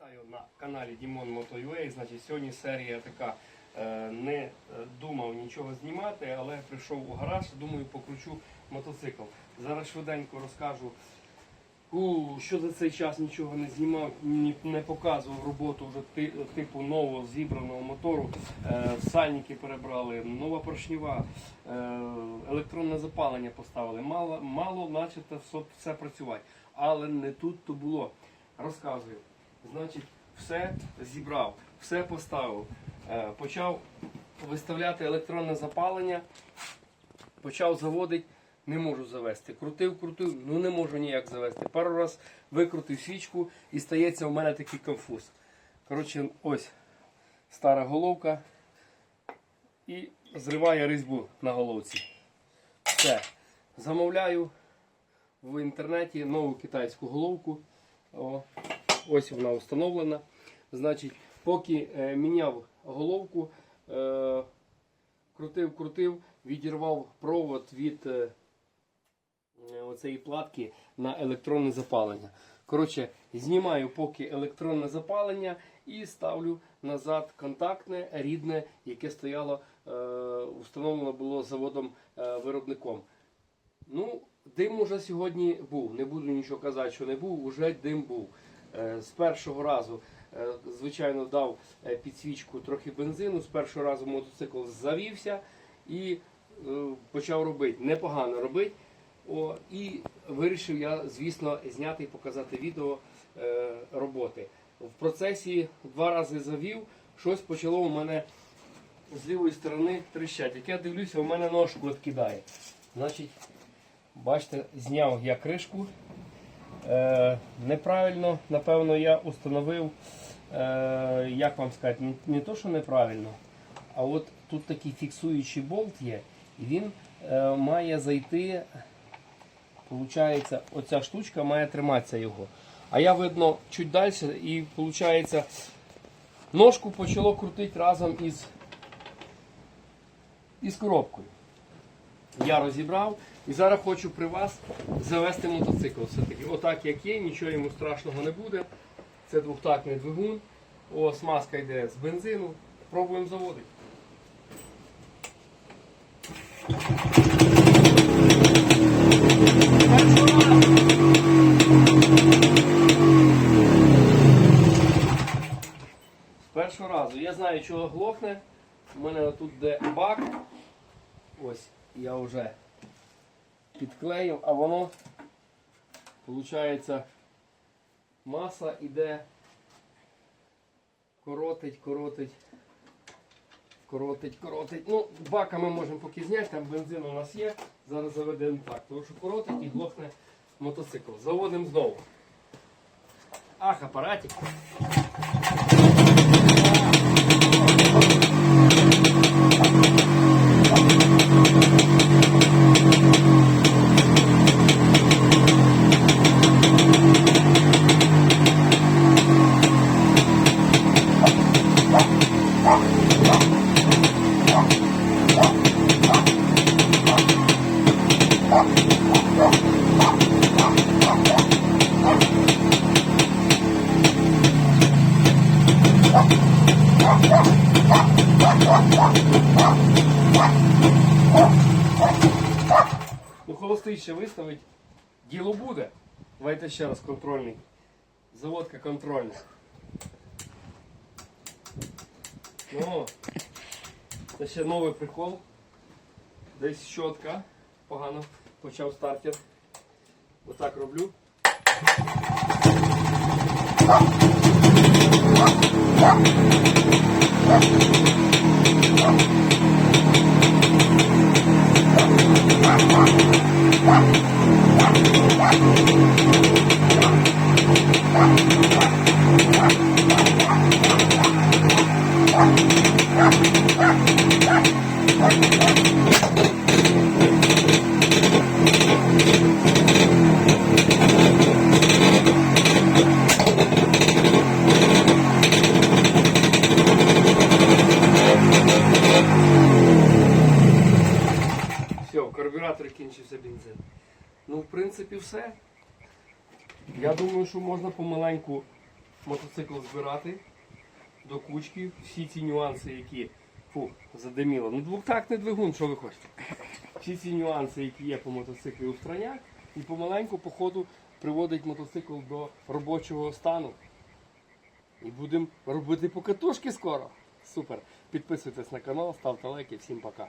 Вітаю на каналі Дімон Moto.ua. Значить, сьогодні серія така. е, Не е, думав нічого знімати, але прийшов у гараж, думаю, покручу мотоцикл. Зараз швиденько розкажу, у, що за цей час нічого не знімав, не показував роботу вже типу нового зібраного мотору. Е, Сальники перебрали, нова поршнева, електронне запалення поставили. Мало, мало начебто все працювати. Але не тут то було. Розказую. Значить, все зібрав, все поставив. Е, Почав виставляти електронне запалення, почав заводити, не можу завести. Крутив, крутив, ну не можу ніяк завести. Пару раз викрутив свічку і стається у мене такий конфуз. Коротше, ось стара головка і зриває різьбу на головці. Все. Замовляю в інтернеті нову китайську головку. О, ось вона встановлена. Значить, поки е, міняв головку, е, крутив, крутив, відірвав провод від е, е, оцеї платки на електронне запалення. Коротше, знімаю поки електронне запалення і ставлю назад контактне, рідне, яке стояло, е, встановлено було заводом е, виробником. Ну, дим уже сьогодні був. Не буду нічого казати, що не був, уже дим був. Е, З першого разу, е, звичайно, дав е, підсвічку трохи бензину. З першого разу мотоцикл завівся і почав робити. Непогано робити. І вирішив я, звісно, зняти і показати відео роботи. В процесі два рази завів, щось почало у мене з лівої сторони тріщать. Як я дивлюся, у мене ножку відкидає. Значить, бачите, зняв я кришку. Е, неправильно, напевно, я установив, е, як вам сказати, не, то, що неправильно, а от тут такий фіксуючий болт є, і він е, має зайти, виходить, оця штучка має триматися його. А я видно чуть далі і виходить, ножку почало крутити разом із, із коробкою. Я розібрав і зараз хочу при вас завести мотоцикл. Все-таки отак як є, нічого йому страшного не буде. Це двохтактний двигун. О, смазка йде з бензину. Пробуємо заводити. З першого разу. Я знаю, чого глохне. У мене тут де бак. Ось я вже підклеїв, а воно, виходить, маса іде, коротить, коротить, коротить, коротить. Ну, бака ми можемо поки зняти, там бензин у нас є. Зараз заведемо так, тому що коротить і глохне мотоцикл. Заводимо знову. Ах, апаратик. Ну, холостий ще виставить. Діло буде. Давайте ще раз контрольний. Заводка контрольна. Ну, це ще новий прикол. Десь щотка. Погано почав стартер. Отак роблю. Все, в кінчився бензин. Ну, в принципі, все. Я думаю, що можна помаленьку мотоцикл збирати до кучки, всі ці нюанси, які фу, задиміло. Ну двохтактний двигун, що ви хочете? Всі ці нюанси, які є по мотоциклі у устраняти, і помаленьку по ходу приводить мотоцикл до робочого стану. І будемо робити покатушки скоро. Супер. Підписуйтесь на канал, ставте лайки. Всім пока.